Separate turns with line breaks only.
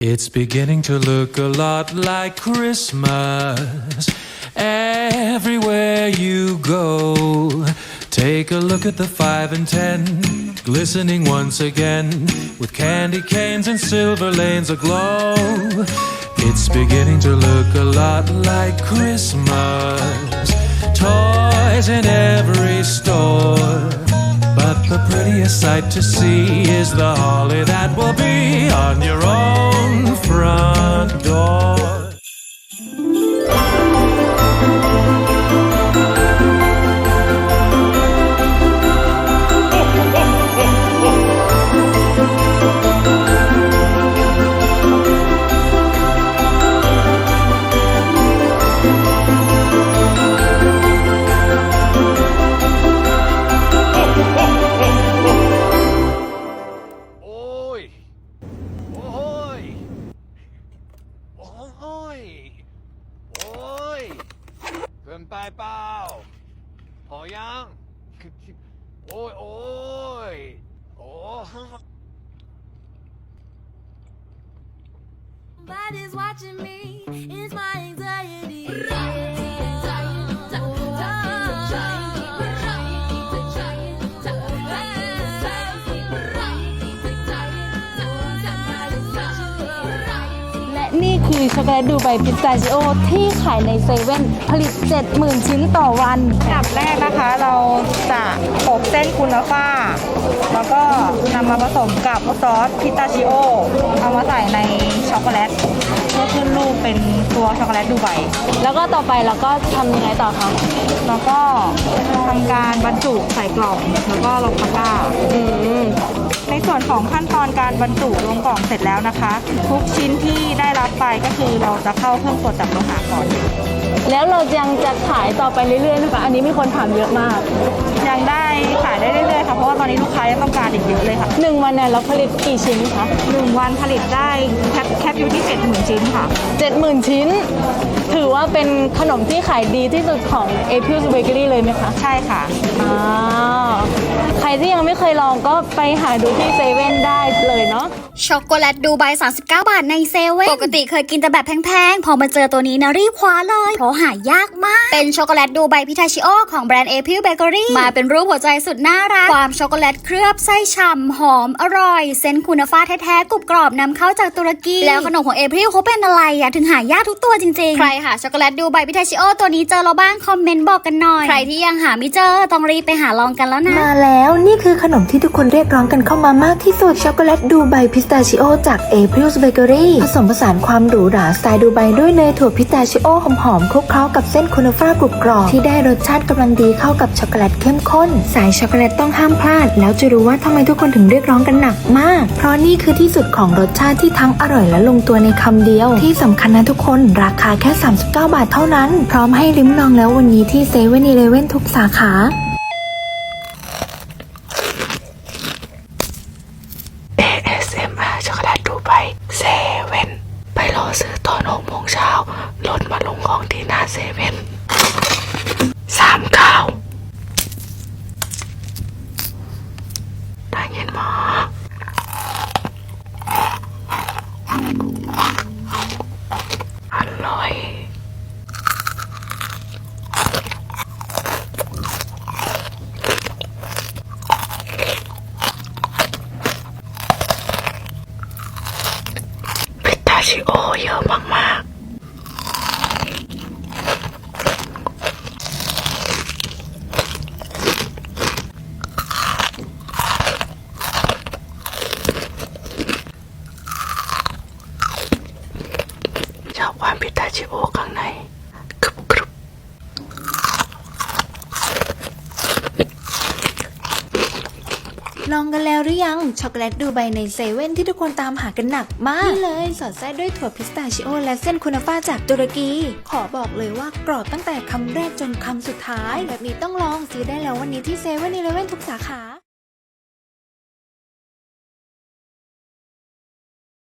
It's beginning to look a lot like Christmas everywhere you go. Take a look at the five and ten, glistening once again with candy canes and silver lanes aglow. It's beginning to look a lot like Christmas, toys in every store. But the prettiest sight to see is the holly that will be on your own front
เกินไปเปล่าพอยังโอ้ยโอ้ยโอ้ย
Somebody's watching me. It's my anxiety.
นี่คือช็อกโกแลตดูไบพิสตาชิโอที่ขายในเซเว่นผลิต 70,000 ชิ้นต่อวัน
อันดับแรกนะคะเราจะอบเส้นคูนาฟ่าแล้วก็นำมาผสมกับซอสพิสตาชิโอ เอามาใส่ในช็อกโกแลตเพื่อขึ้นรูปเป็นตัวช็อกโกแลตดูไบ
แล้วก็ต่อไปเราก็ทำยังไงต่อคะ
แล้วก็ทำการบรรจุใส่กล่องแล้วก็ลงตะกร้า
อืม
ในส่วน ของขั้นตอนการบรรจุลงกล่องเสร็จแล้วนะคะ ทุกชิ้นที่ได้รับไปก็คือเราจะเข้าเครื่องตรวจจับโลหะก่อน
แล้วเรายังจะขายต่อไปเรื่อยๆนะคะ อันนี้มีคนถามเยอะมาก
ยังได้ขายได้เรื่อยๆค่ะเพราะว่าตอนนี้ลูกค้ายังต้องการอีกเยอะเลยค่ะ
หนึ่งวันเนี่ยเราผลิตกี่ชิ้นคะ
หนึ่งวันผลิตได้แคปแคปอยู่ที่7 0,000ชิ้นค่ะ
70,000ชิ้น ถือว่าเป็นขนมที่ขายดีที่สุดของ a p i l s Bakery เลยไหมคะ
ใช่ค่ะ
อ่า ใครที่ยังไม่เคยลองก็ไปหาดูที่เซเว่นได้เลยเนาะ
ช็อกโกแลตดูไบ39 บาทในเซเว่นปกติเคยกินแต่แบบแพงๆ พอมาเจอตัวนี้นะรีบคว้าเลย เพราะหายากมาก เป็นช็อกโกแลตดูไบพิทาชิโอของแบรนด์เอพิลเบเกอรี่มาเป็นรูปหัวใจสุดน่ารัก ความช็อกโกแลตเคลือบไส้ฉ่ำหอมอร่อย เส้นคุณฟ้าแท้ๆกรุบกรอบนำเข้าจากตุรกี แล้วขนมของเอพิลเขาเป็นอะไรอะถึงหายากทุกตัวจริงๆ ใครหาช็อกโกแลตดูไบพิทาชิโอตัวนี้เจอเราบ้างคอมเมนต์บอกกันหน่อย ใครที่ยังหาไม่เจอต้องรีบไปหาลองกันแล้วนะ
มาแล้วล้วนี่คือขนมที่ทุกคนเรียกร้องกันเข้ามามากที่สุดช็อกโกแลตดูไบพิสตาชิโอจาก April's Bakery ผสมผสานความหรูหราสไตล์ดูไบด้วยเนยถั่วพิสตาชิโอหอมๆคลุกเคล้ากับเส้นคูนาฟ่ากรุบกรอบที่ได้รสชาติกำลังดีเข้ากับช็อกโกแลตเข้มข้น สายช็อกโกแลตต้องห้ามพลาด แล้วจะรู้ว่าทำไมทุกคนถึงเรียกร้องกันหนักมาก เพราะนี่คือที่สุดของรสชาติที่ทั้งอร่อยและลงตัวในคำเดียว ที่สำคัญนะทุกคนราคาแค่ 39 บาทเท่านั้น พร้อมให้ลิ้มลองแล้ววันนี้ที่เซเว่นอีเลเว่นทุกสาขา ASMR ช็อกโกแลตดูไบเซเว่นไปรอซื้อตอนหกโมงเช้ารถมาลงของ ที่หน้าเซเว่นสามเก้าได้ยินมากอร่อยพิตาชิโอเยอะมาก ๆ ชอบความพิตาชิโอข้าง ในกรุบกรุบลองกันแล้วหรือยัง ช็อกโกแลตดูไบในเซเว่นที่ทุกคนตามหากันหนักมาก นี่เลย สอดไส้ด้วยถั่วพิสตาชิโอ และเส้นคุนาฟ้าจากตุรกี ขอบอกเลยว่ากรอบตั้งแต่คำแรกจนคำสุดท้าย แบบนี้ต้องลองซื้อได้แล้ววันนี้ที่เซเว่นอีเลเว่นทุกสาขา